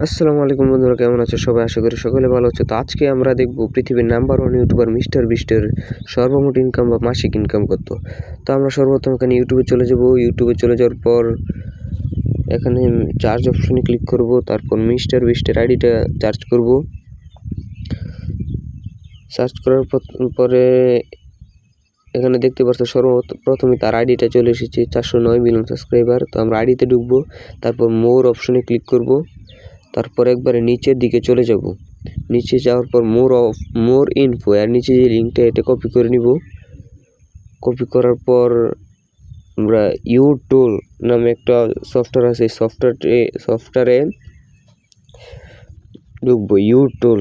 আসসালামু আলাইকুম বন্ধুরা, কেমন আছো সবাই? আশা করি সকলে ভালো আছো। তো আজকে আমরা দেখব পৃথিবীর নাম্বার ওয়ান ইউটিউবার মিস্টার বিস্টের সর্বমোট ইনকাম বা মাসিক ইনকাম কত। তো আমরা সর্বপ্রথম এখানে ইউটিউবে চলে যাব। ইউটিউবে চলে যাওয়ার পর এখানে চার্জ অপশনে ক্লিক করব, তারপর মিস্টার বিস্টের আইডিটা চার্জ করব। সার্চ করার পর- এখানে দেখতে পাচ্ছ সর্বপ্রথমে তার আইডিটা চলে এসেছে, চারশো নয় মিলিয়ন সাবস্ক্রাইবার তো আমরা আইডিতে ঢুকবো, তারপর মোর অপশনে ক্লিক করব। তারপর একবারে নিচের দিকে চলে যাব। নিচে যাওয়ার পর মোর অফ মোর ইনফো আর নিচে যে লিঙ্কটা এটা কপি করে নিব। কপি করার পর আমরা ইউটুল নামে একটা সফটওয়্যার আছে সফটওয়্যারে সফটওয়্যারে ঢুকবো ইউটুল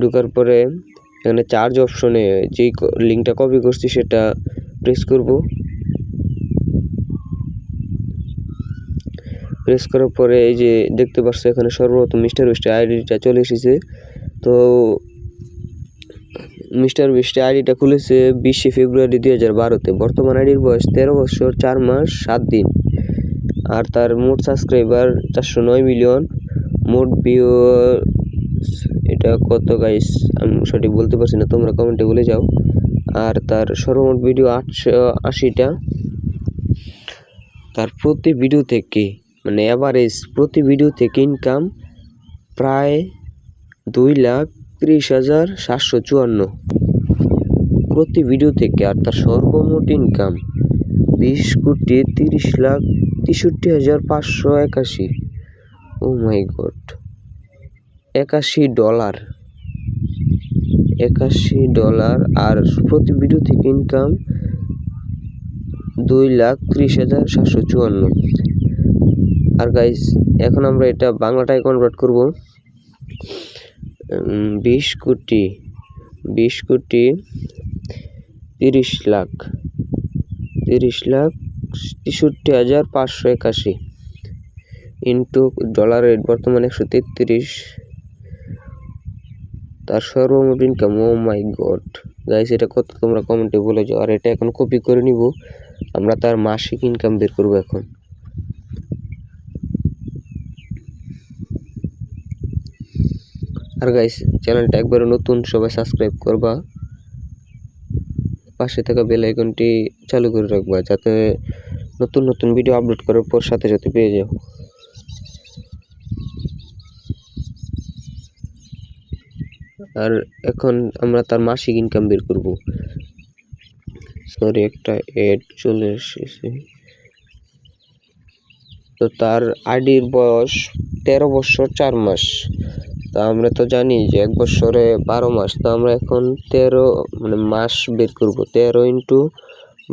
ঢুকার পরে এখানে চার্জ অপশনে যেই লিঙ্কটা কপি করছি, সেটা প্রেস করব। প্রেস করার পরে এই যে দেখতে পাচ্ছ এখানে সর্বপ্রথম মিস্টার বিস্টের আইডিটা চলে এসেছে। তো মিস্টার বিস্টের আইডিটা খুলেছে বিশে ফেব্রুয়ারি দুই হাজার বারোতে। বর্তমান আইডির বয়স তেরো বছর, চার মাস, সাত দিন। আর তার মোট সাবস্ক্রাইবার চারশো নয় মিলিয়ন। মোট ভিউ এটা কত গাইস আমি সঠিক বলতে পারছি না, তোমরা কমেন্টে বলে যাও। আর তার সর্বমোট ভিডিও আটশো আশিটা। তার প্রতি ভিডিও থেকে মানে অ্যাভারেজ প্রতি ভিডিও থেকে ইনকাম প্রায় দুই লাখ ত্রিশ হাজার সাতশো চুয়ান্ন। প্রতি ভিডিও থেকে আর তার সর্বমোট ইনকাম বিশ কোটি তিরিশ লাখ তেষট্টি হাজার পাঁচশো একাশি। ও মাই গড একাশি ডলার একাশি ডলার আর প্রতি ভিডিও থেকে ইনকাম দুই লাখ ত্রিশ হাজার সাতশো চুয়ান্ন। আর গাইস এখন আমরা এটা বাংলাটায় কনভার্ট করব। বিশ কোটি বিশ কোটি তিরিশ লাখ তিরিশ লাখ তেষট্টি হাজার পাঁচশো একাশি ইন্টু ডলার রেট বর্তমানে একশো তেত্রিশ। তার সর্বমোট income oh my god guys এটা কত তোমরা কমেন্টে বলে যাও আর এটা এখন কপি করে নিব। আমরা তার মাসিক ইনকাম বের করব এখন। আর গাইস চ্যানেলটা একবারে নতুন, সবাই সাবস্ক্রাইব করবা। পাশে থাকা বেল আইকনটি চালু করে রাখবা, যাতে নতুন নতুন ভিডিও আপলোড করার পর সাথে সাথে পেয়ে যাও। আর এখন আমরা তার মাসিক ইনকাম বের করব। সরি একটা এড চলে এসেছে। তো তার আইডির বয়স তেরো বছর চার মাস। তা আমরা তো জানি যে এক বছরে বারো মাস, তো আমরা এখন তেরো মানে মাস বের করব। তেরো ইন্টু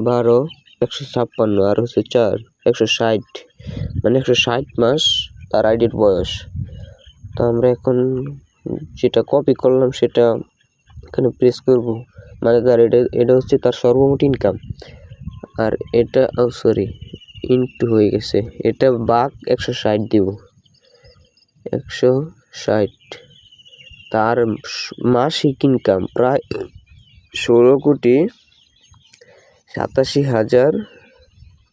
বারো, একশো ছাপ্পান্ন, আর হচ্ছে চার, একশো ষাট। মানে একশো ষাট মাস তার আইডির বয়স। তো আমরা এখন যেটা কপি করলাম সেটা এখানে প্রেস করব। মানে তার এটা এটা হচ্ছে তার সর্বমোট ইনকাম আর এটা সরি ইনটু হয়ে গেছে। এটা বাঘ একশো ষাট দিব। একশো ষাট। তার মাসিক ইনকাম প্রায় ষোলো কোটি সাতাশি হাজার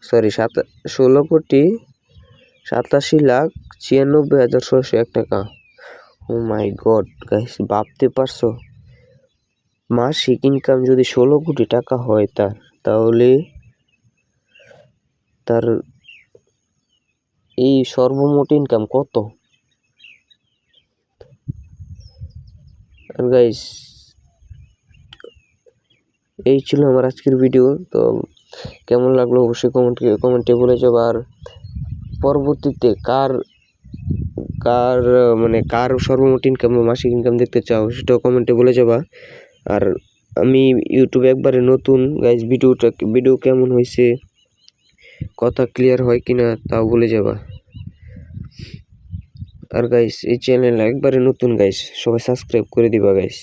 সরি সাত, ষোলো কোটি সাতাশি লাখ ছিয়ানব্বই হাজার ছশো এক টাকা। ও মাই গড গাইস ভাবতে পারছ? মাসিক ইনকাম যদি ষোলো কোটি টাকা হয় তার, তাহলে তার এই সর্বমোট ইনকাম কত? গাইস এই ছিল আমার আজকের ভিডিও তো কেমন লাগল অবশ্যই কমেন্ট কমেন্টে বলে যাব। আর পরবর্তীতে কার কার মানে কার সর্বমোট ইনকাম বা মাসিক ইনকাম দেখতে চাও সেটাও কমেন্টে বলে যাবা। আর আমি ইউটিউবে একবারে নতুন গাইজ ভিডিওটা ভিডিও কেমন হয়েছে কথা ক্লিয়ার হয় কিনা তাও বলে যাবা। আর গাইস এই চ্যানেল একবারে নতুন গাইস সবাই সাবস্ক্রাইব করে দিবা গাইস